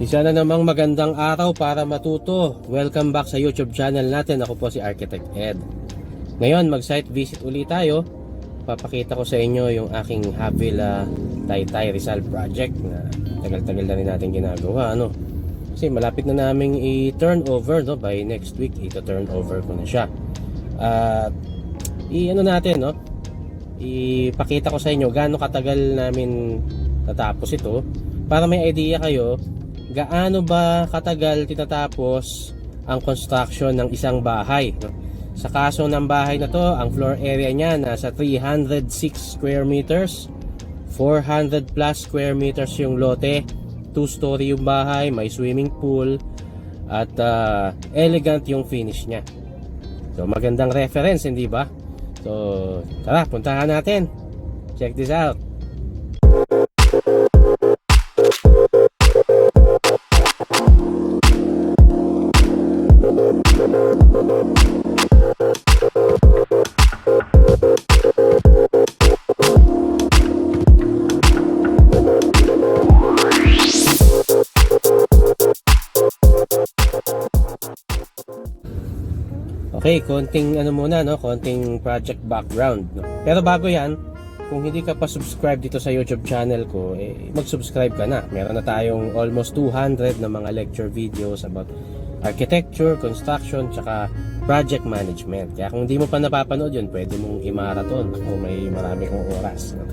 Isa na namang magandang araw para matuto. Welcome back sa YouTube channel natin. Ako po si Architect Ed. Ngayon, mag-site visit ulit tayo. Papakita ko sa inyo yung aking Havila Taytay Rizal project na tagal-tagal na rin natin ginagawa. Ano? Kasi malapit na naming i-turn over no? by next week. Ito-turn over ko na siya. At i-ano natin, no? ipakita ko sa inyo gaano katagal namin natapos ito para may idea kayo gaano ba katagal tinatapos ang construction ng isang bahay. Sa kaso ng bahay na to, ang floor area niya nasa 306 square meters, 400 plus square meters yung lote, 2-story yung bahay, may swimming pool, at ah, elegant yung finish niya. So magandang reference, hindi ba? So tara, puntahan natin. Check this out. Okay, konting ano muna no, konting project background no. Pero bago 'yan, kung hindi ka pa subscribe dito sa YouTube channel ko, eh, mag-subscribe ka na. Meron na tayong almost 200 na mga lecture videos about architecture, construction, tsaka project management. Kaya kung hindi mo pa napapanood yun, pwede mong i-marathon kung may marami kong oras. no.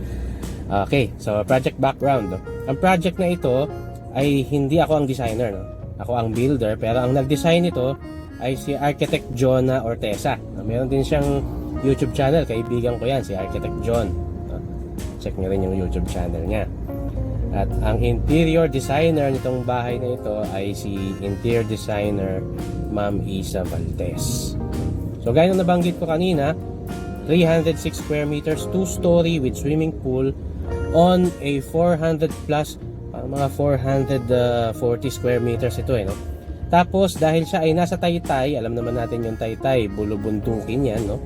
Okay, so project background. No? Ang project na ito ay hindi ako ang designer. No? Ako ang builder, pero ang nag-design ito ay si Architect Jonah Ortesa. No, Meron din siyang YouTube channel, kaibigan ko yan, si Architect John. No? Check nyo rin yung YouTube channel niya. At ang interior designer nitong bahay na ito ay si interior designer Ma'am Isa Valdez. So gaya ng nabanggit ko kanina, 306 square meters, 2-story with swimming pool on a 400 plus, parang mga 440 square meters ito eh, no? Tapos dahil siya ay nasa Taytay, alam naman natin yung Taytay, bulubuntukin yan, no?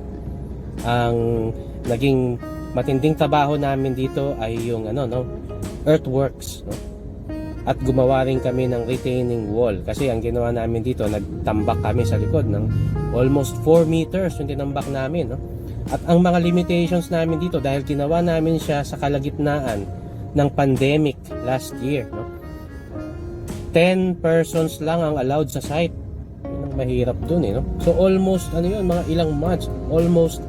Ang naging matinding trabaho namin dito ay yung ano, no? Earthworks, no? At gumawa rin kami ng retaining wall kasi ang ginawa namin dito, nagtambak kami sa likod ng almost 4 meters yung tinambak namin, no? At ang mga limitations namin dito dahil ginawa namin siya sa kalagitnaan ng pandemic last year, no? 10 persons lang ang allowed sa site. Ang mahirap dun eh, no? So almost, ano yun, mga ilang months, almost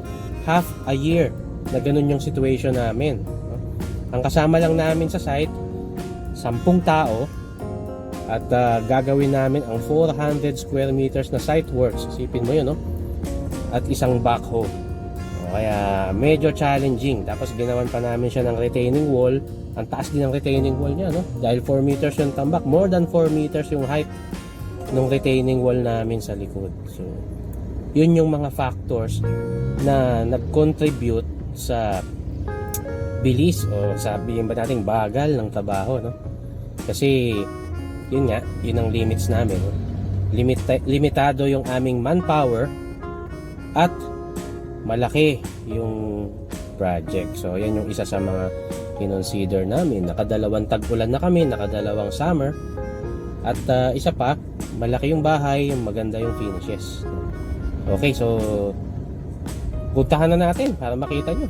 half a year na ganun yung situation namin. No? Ang kasama lang namin sa site, 10 tao, at ah, gagawin namin ang 400 square meters na site works. Isipin mo yun, no? At isang backhoe. O, Kaya medyo challenging. Tapos ginawan pa namin siya ng retaining wall. Ang taas din ng retaining wall niya, no? Dahil 4 meters yung tambak. More than 4 meters yung height ng retaining wall namin sa likod. So, yun yung mga factors na nag-contribute sa bilis o sabihin ba natin bagal ng trabaho, no? Kasi, yun nga, yun ang limits namin. No? Limita- limitado yung aming manpower at malaki yung project. So, yan yung isa sa mga kinonsider namin. Nakadalawang tag-ulan na kami, nakadalawang summer. At ah, isa pa, malaki yung bahay, maganda yung finishes. Okay, so puntahan na natin para makita nyo.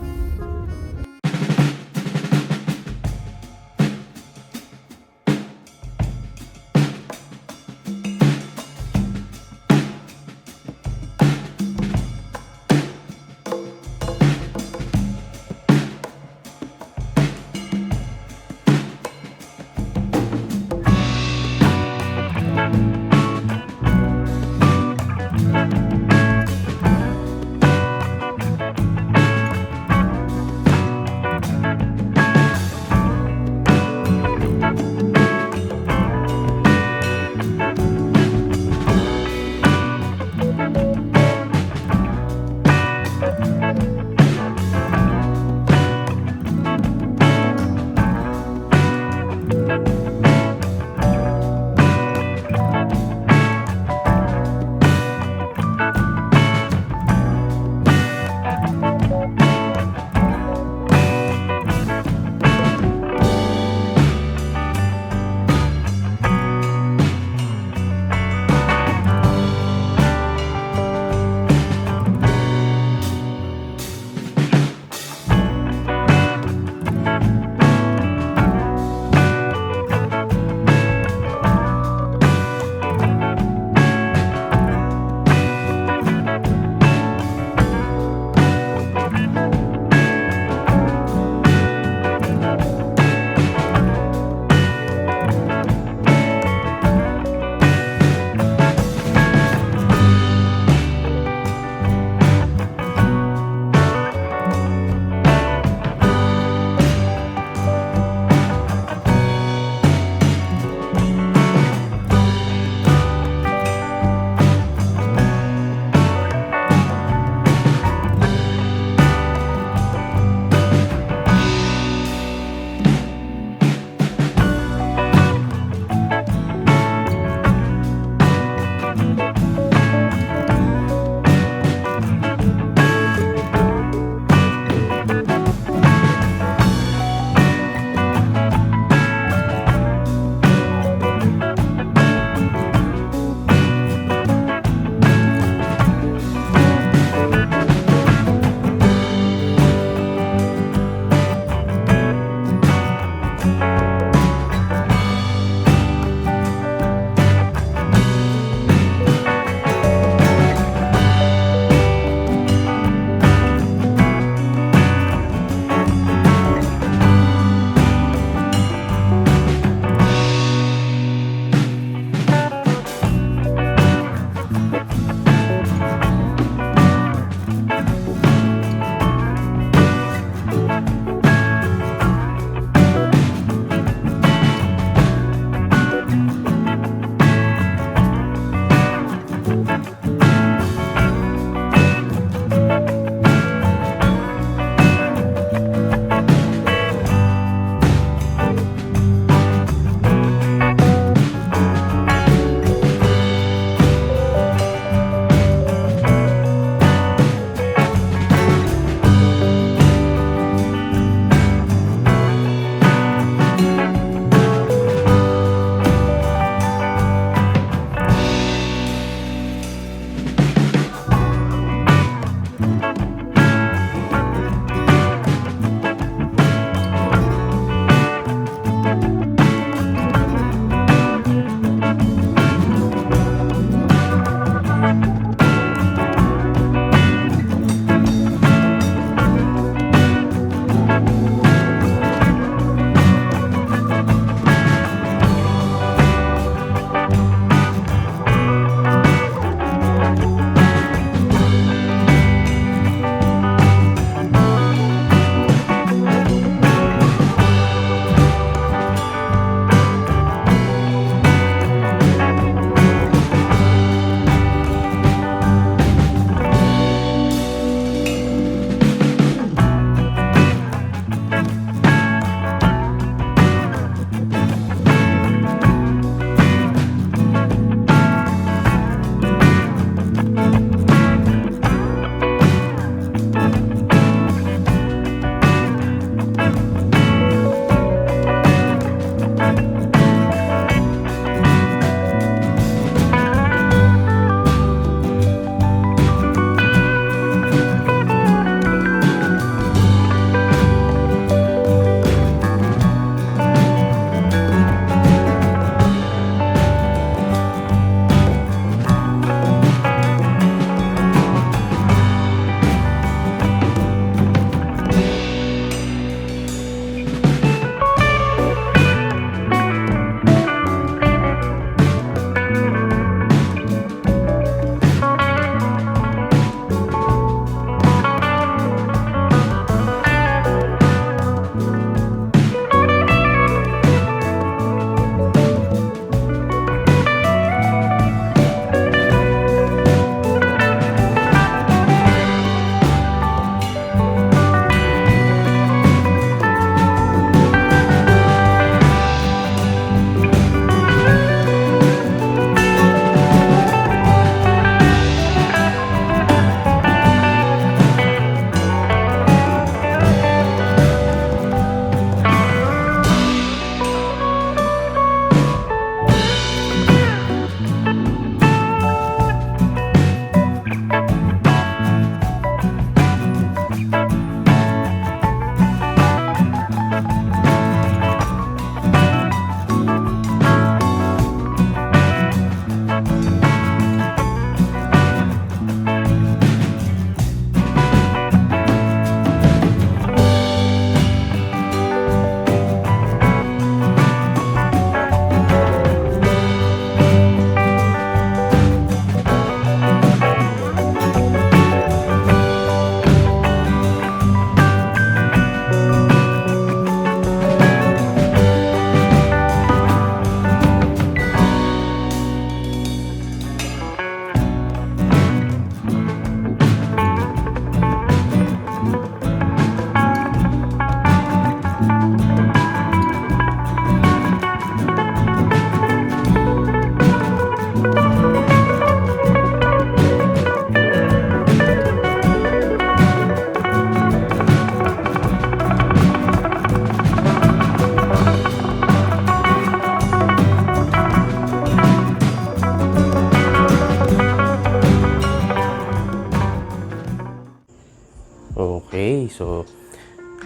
So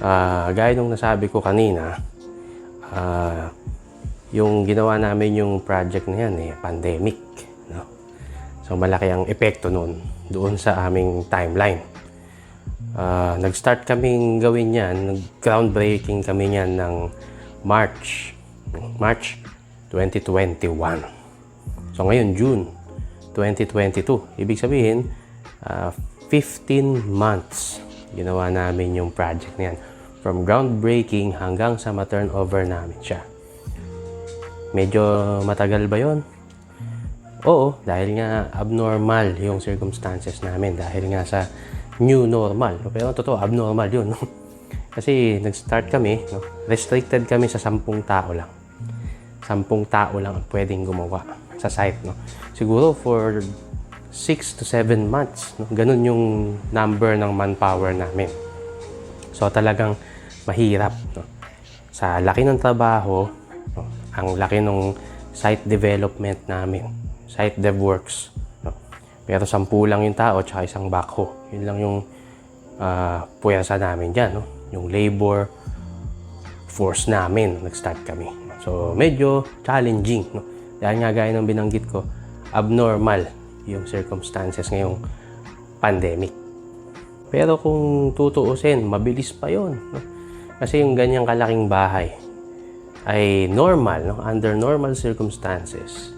ah gaya nung nasabi ko kanina, ah yung ginawa namin yung project na yan eh, pandemic. No? So malaki ang epekto nun doon sa aming timeline. Ah, nag-start kaming gawin yan, nag-groundbreaking kami yan ng March. March 2021. So ngayon, June 2022. Ibig sabihin, ah, 15 months ginawa namin yung project na yan. From groundbreaking hanggang sa ma-turnover namin siya. Medyo matagal ba yon? Oo, dahil nga abnormal yung circumstances namin. Dahil nga sa new normal. Pero totoo, abnormal yun. No? Kasi nag-start kami, no? restricted kami sa sampung tao lang. Sampung tao lang ang pwedeng gumawa sa site. No? Siguro for 6 to 7 months. No? Ganun yung number ng manpower namin. So talagang mahirap. No? Sa laki ng trabaho, no? ang laki ng site development namin. Site dev works. No? Pero sampu lang yung tao tsaka isang backhoe. Yun lang yung uh, puwersa namin dyan. No? Yung labor force namin. Nag-start kami. So medyo challenging. No? Dahil nga gaya ng binanggit ko, abnormal yung circumstances ngayong pandemic. Pero kung tutuusin, mabilis pa yon. No? Kasi yung ganyang kalaking bahay ay normal, no? under normal circumstances.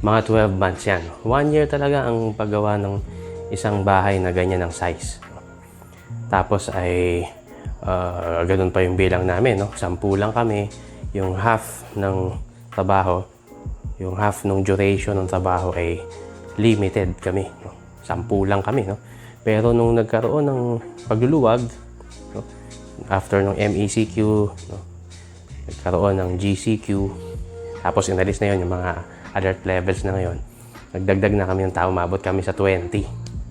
Mga 12 months yan. One year talaga ang paggawa ng isang bahay na ganyan ng size. Tapos ay uh, ganun pa yung bilang namin. No? Sampu lang kami. Yung half ng trabaho, yung half ng duration ng trabaho ay limited kami. No? Sampu lang kami. No? Pero nung nagkaroon ng pagluluwag, no? after ng MECQ, no? nagkaroon ng GCQ, tapos inalis na yon yung mga alert levels na ngayon, nagdagdag na kami ng tao, mabot kami sa 20.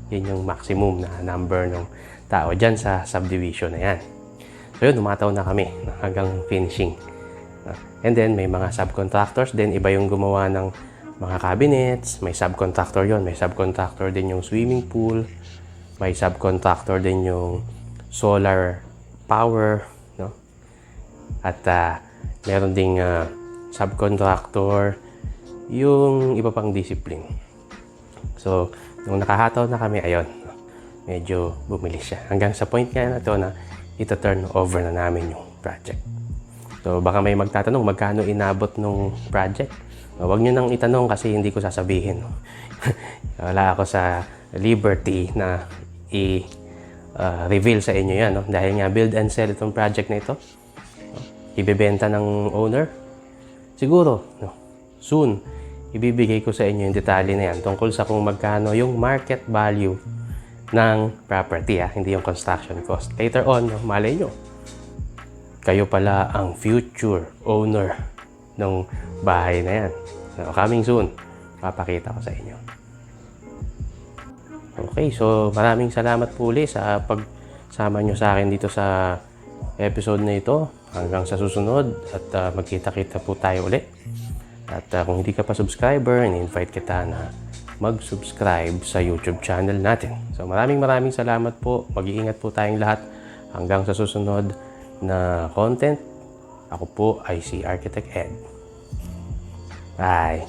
Yun yung maximum na number ng tao dyan sa subdivision na yan. So yun, umataw na kami hanggang finishing. And then, may mga subcontractors din, iba yung gumawa ng mga cabinets, may subcontractor yon may subcontractor din yung swimming pool, may subcontractor din yung solar power, no? At ah, meron ding ah, subcontractor yung iba pang discipline. So, nung nakahataw na kami, ayun, medyo bumilis siya. Hanggang sa point nga na to na ito turn over na namin yung project. So, baka may magtatanong, magkano inabot nung project? Uh, Huwag nyo nang itanong kasi hindi ko sasabihin. Wala ako sa liberty na i-reveal sa inyo yan. No? Dahil nga build and sell itong project na ito. No? Ibebenta ng owner. Siguro, no? soon, ibibigay ko sa inyo yung detalye na yan tungkol sa kung magkano yung market value ng property. Ha? Hindi yung construction cost. Later on, no? malay nyo, kayo pala ang future owner ng bahay na yan. So, coming soon, papakita ko sa inyo. Okay, so maraming salamat po ulit sa pagsama nyo sa akin dito sa episode na ito. Hanggang sa susunod at ah, magkita-kita po tayo ulit. At ah, kung hindi ka pa subscriber, in-invite kita na mag-subscribe sa YouTube channel natin. So maraming maraming salamat po. Mag-iingat po tayong lahat hanggang sa susunod na content. Ako po ay si Architect Ed. Bye!